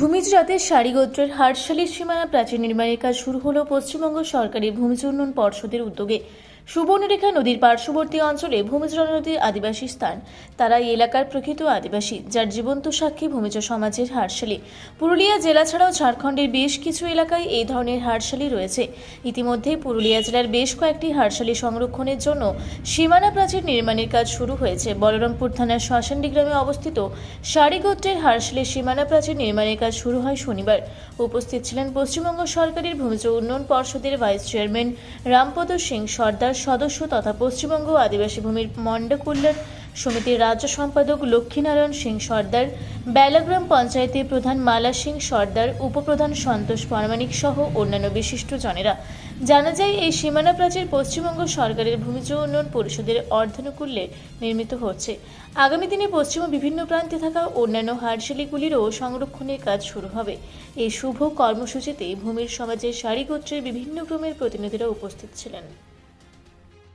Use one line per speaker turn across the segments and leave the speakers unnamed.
ভূমিজ রাতের সারি গোত্রের হাটশালির সীমানা প্রাচীর নির্মাণের কাজ শুরু হলো পশ্চিমবঙ্গ সরকারি ভূমিজ উন্নয়ন পর্ষদের উদ্যোগে। সুবর্ণরেখা নদীর পার্শ্ববর্তী অঞ্চলে ভূমিজরা নদীর আদিবাসী স্থান। তারা এই এলাকার প্রকৃত আদিবাসী, যার জীবন্ত সাক্ষী ভূমিজ সমাজের হাটশালি পুরুলিয়া জেলা ছাড়াও ঝাড়খণ্ডের বেশ কিছু এলাকায় এই ধরনের হাটশালি রয়েছে। ইতিমধ্যে পুরুলিয়া জেলার বেশ কয়েকটি হাটশালি সংরক্ষণের জন্য সীমানা প্রাচীর নির্মাণের কাজ শুরু হয়েছে। বলরামপুর থানার শ্মশানডি গ্রামে অবস্থিত সারিগোত্রের হারশালের সীমানা প্রাচীর নির্মাণের কাজ শুরু হয় শনিবার। উপস্থিত ছিলেন পশ্চিমবঙ্গ সরকারের ভূমিজ উন্নয়ন পর্ষদের ভাইস চেয়ারম্যান রামপদ সিং সর্দার সদস্য তথা পশ্চিমবঙ্গ আদিবাসী ভূমির মন্ড কল্যাণ সমিতির রাজ্য সম্পাদক লক্ষ্মীনারায়ণ সিং সর্দার, বেলাগ্রাম পঞ্চায়েতের প্রধান মালা সিং সর্দার, উপপ্রধান সন্তোষ প্রামাণিক সহ অন্যান্য বিশিষ্ট জনেরা। জানা যায়, এই সীমানা প্রাচীর পশ্চিমবঙ্গ সরকারের ভূমিজ উন্নয়ন পরিষদের অর্ধানুকূল্যে নির্মিত হচ্ছে। আগামী দিনে পশ্চিম বিভিন্ন প্রান্তে থাকা অন্যান্য হাটশালিগুলিরও সংরক্ষণের কাজ শুরু হবে। এই শুভ কর্মসূচিতে ভূমির সমাজের সারি গোত্রের বিভিন্ন ক্রমের প্রতিনিধিরা উপস্থিত ছিলেন।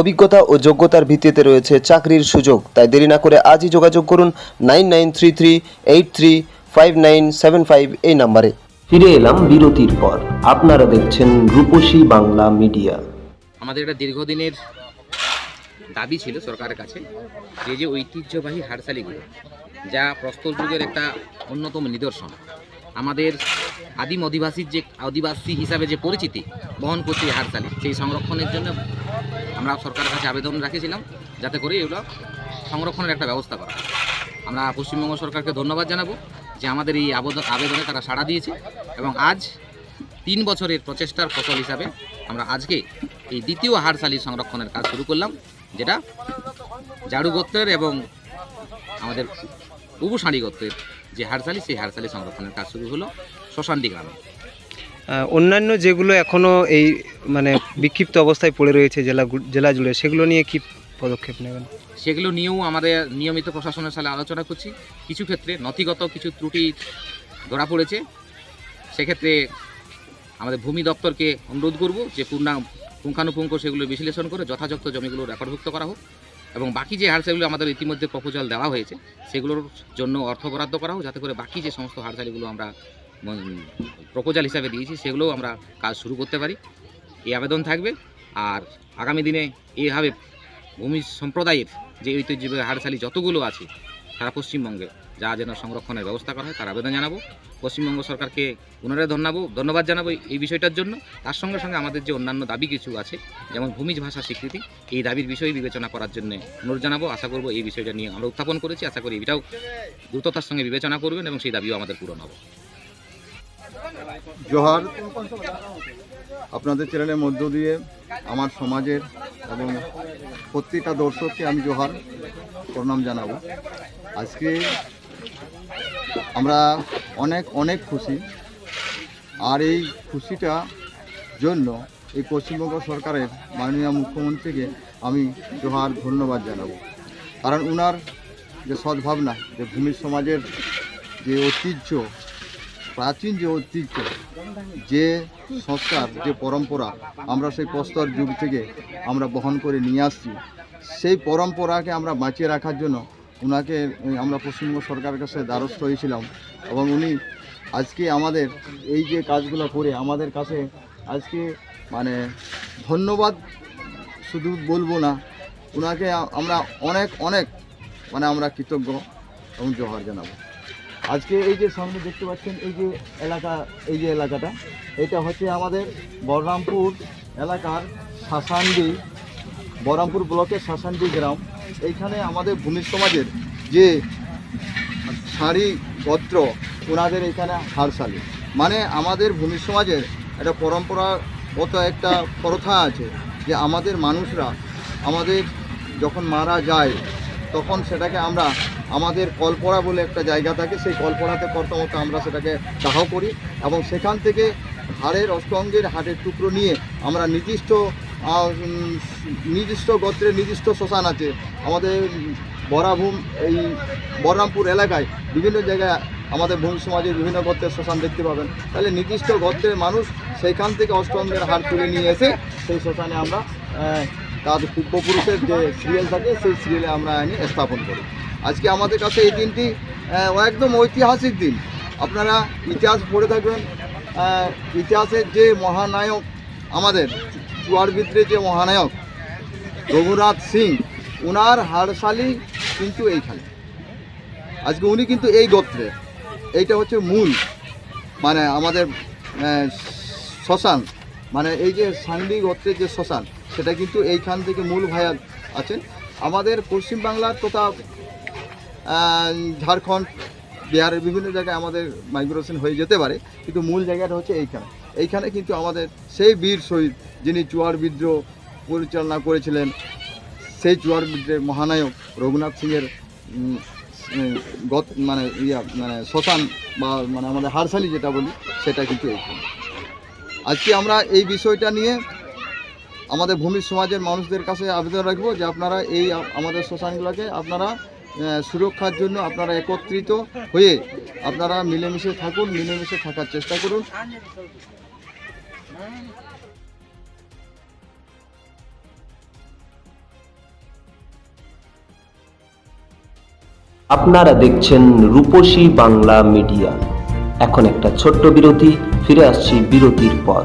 অভিজ্ঞতা ও যোগ্যতার ভিত্তিতে রয়েছে চাকরির সুযোগ। তাই দেরি না করে আজই যোগাযোগ করুন nine nine three three eight three five nine seven five এই নাম্বারে। ফিরে এলাম বিরতির পর। আপনারা দেখছেন রূপসী বাংলা মিডিয়া।
আমাদের একটা দীর্ঘদিনের দাবি ছিল সরকারের কাছে যে যে ঐতিহ্যবাহী হারসালিগুলো যা প্রস্তর যুগের একটা অন্যতম নিদর্শন আমাদের আদিম অধিবাসীর যে আদিবাসী হিসাবে যে পরিচিতি বহন করছে এই হারসালি সেই সংরক্ষণের জন্য আমরা সরকারের কাছে আবেদন রাখেছিলাম যাতে করে এগুলো সংরক্ষণের একটা ব্যবস্থা করা আমরা পশ্চিমবঙ্গ সরকারকে ধন্যবাদ জানাব যে আমাদের এই আবেদন আবেদনে তারা সাড়া দিয়েছে এবং আজ তিন বছরের প্রচেষ্টার ফসল হিসাবে আমরা আজকে এই দ্বিতীয় হারসালি সংরক্ষণের কাজ শুরু করলাম যেটা জাড়ু গোত্রের এবং আমাদের উবুসাঁড়ি গোত্রের যে হারসালি সেই হারসালি সংরক্ষণের কাজ শুরু হলো শ্মশানটি গ্রামে
অন্যান্য যেগুলো এখনও এই মানে বিক্ষিপ্ত অবস্থায় পড়ে রয়েছে জেলা জেলা জুড়ে, সেগুলো নিয়ে কি পদক্ষেপ নেবেন?
সেগুলো নিয়েও আমাদের নিয়মিত প্রশাসনের সাথে আলোচনা করছি। কিছু ক্ষেত্রে নথিগত কিছু ত্রুটি ধরা পড়েছে, সেক্ষেত্রে আমাদের ভূমি দপ্তরকে অনুরোধ করব যে পূর্ণা পুঙ্খানুপুঙ্খ সেগুলো বিশ্লেষণ করে যথাযথ জমিগুলো রেকর্ডভুক্ত করা হোক এবং বাকি যে হারসালিগুলো আমাদের ইতিমধ্যে প্রপোজাল দেওয়া হয়েছে, সেগুলোর জন্য অর্থ বরাদ্দ করা হোক, যাতে করে বাকি যে সমস্ত হারসালিগুলো আমরা প্রপোজাল হিসাবে দিয়েছি, সেগুলোও আমরা কাজ শুরু করতে পারি। এই আবেদন থাকবে। আর আগামী দিনে এইভাবে ভূমি সম্প্রদায়ের যে ঐতিহ্যবাহী হারসালি যতগুলো আছে, সারা পশ্চিমবঙ্গে যা যেন সংরক্ষণের ব্যবস্থা করা হয়, তার আবেদন জানাব। পশ্চিমবঙ্গ সরকারকে পুনরায় ধন্যাবো ধন্যবাদ জানাব এই বিষয়টার জন্য। তার সঙ্গে সঙ্গে আমাদের যে অন্যান্য দাবি কিছু আছে, যেমন ভূমিজ ভাষা স্বীকৃতি, এই দাবির বিষয়ে বিবেচনা করার জন্য অনুরোধ জানাব। আশা করব এই বিষয়টা নিয়ে আমরা উত্থাপন করেছি। আশা করি এটাও দ্রুততার সঙ্গে বিবেচনা করবেন এবং সেই দাবিও আমাদের পূরণ হবে।
জোহার, আপনাদের চ্যানেলের মধ্য দিয়ে আমার সমাজের এবং প্রত্যেকটা দর্শককে আমি জোহার প্রণাম জানাব। আজকে আমরা অনেক অনেক খুশি। আর এই খুশিটা জন্য এই পশ্চিমবঙ্গ সরকারের মাননীয় মুখ্যমন্ত্রীকে আমি জোহার ধন্যবাদ জানাব। কারণ উনার যে সদ্ভাবনা, যে ভূমি সমাজের যে ঐতিহ্য প্রাচীন যে ঐতিহ্য, যে সংস্কার, যে পরম্পরা আমরা সেই প্রস্তর যুগ থেকে আমরা বহন করে নিয়ে আসছি, সেই পরম্পরাকে আমরা বাঁচিয়ে রাখার জন্য ওনাকে আমরা পশ্চিমবঙ্গ সরকারের কাছে দ্বারস্থ হয়েছিলাম এবং উনি আজকে আমাদের এই যে কাজগুলো করে আমাদের কাছে আজকে মানে ধন্যবাদ শুধু বলব না ওনাকে আমরা অনেক অনেক মানে আমরা কৃতজ্ঞ এবং জোহার জানাব। আজকে এই যে সামনে দেখতে পাচ্ছেন, এই যে এলাকা, এই যে এলাকাটা, এটা হচ্ছে আমাদের বলরামপুর এলাকার শাসান্ডি, বহরমপুর ব্লকের শাসান্ডি গ্রাম। এইখানে আমাদের ভূমি সমাজের যে শাড়ি গোত্র ওনাদের এখানে হারসালি মানে আমাদের ভূমি সমাজের একটা পরম্পরাগত একটা প্রথা আছে যে আমাদের মানুষরা আমাদের যখন মারা যায় তখন সেটাকে আমরা আমাদের কলপড়া বলে একটা জায়গা থাকে, সেই কলপড়াতে প্রথমত আমরা সেটাকে দাহ করি এবং সেখান থেকে হাড়ের অষ্টঅঙ্গের হাড়ের টুকরো নিয়ে আমরা নির্দিষ্ট নির্দিষ্ট গোত্রের নির্দিষ্ট শ্মশান আছে। আমাদের বরাভূম, এই বহরমপুর এলাকায় বিভিন্ন জায়গায় আমাদের ভূমি সমাজের বিভিন্ন গোত্রের শ্মশান দেখতে পাবেন। তাহলে নির্দিষ্ট গোত্রের মানুষ সেইখান থেকে অষ্টমদের হার তুলে নিয়ে এসে সেই শ্মশানে আমরা তার পূর্বপুরুষের যে সিরিয়াল থাকে, সেই সিরিয়ালে আমরা এনে স্থাপন করি। আজকে আমাদের কাছে এই দিনটি একদম ঐতিহাসিক দিন। আপনারা ইতিহাস পড়ে থাকবেন। ইতিহাসের যে মহানায়ক আমাদের চুয়ারবিদ্রের যে মহানায়ক, রঘুনাথ সিং ওনার হাড়শালি কিন্তু এইখানে। আজকে উনি কিন্তু এই গোত্রে। এইটা হচ্ছে মূল মানে আমাদের শ্মশান। মানে এই যে সাংডি গোত্রের যে শ্মশান সেটা কিন্তু এইখান থেকে মূল ভাইয়া আছেন। আমাদের পশ্চিমবাংলার তথা ঝাড়খণ্ড, বিহারের বিভিন্ন জায়গায় আমাদের মাইগ্রেশন হয়ে যেতে পারে, কিন্তু মূল জায়গাটা হচ্ছে এইখানে। এইখানে কিন্তু আমাদের সেই বীর শহীদ যিনি চুয়ার বিদ্রোহ পরিচালনা করেছিলেন, সেই চুয়ার বিদ্রোহের মহানায়ক রঘুনাথ সিংয়ের গত মানে ইয়া মানে শ্মশান বা মানে আমাদের হারসালি যেটা বলি, সেটা কিন্তু এইখানে। আজকে আমরা এই বিষয়টা নিয়ে আমাদের ভূমি সমাজের মানুষদের কাছে আবেদন রাখব যে আপনারা এই আমাদের শ্মশানগুলোকে আপনারা সুরক্ষার জন্য আপনারা একত্রিত হয়ে আপনারা মিলেমিশে থাকুন, মিলেমিশে থাকার চেষ্টা করুন।
আপনারা দেখছেন রূপসী বাংলা মিডিয়া। এখন একটা ছোট্ট বিরতি, ফিরে আসছি বিরতির পর।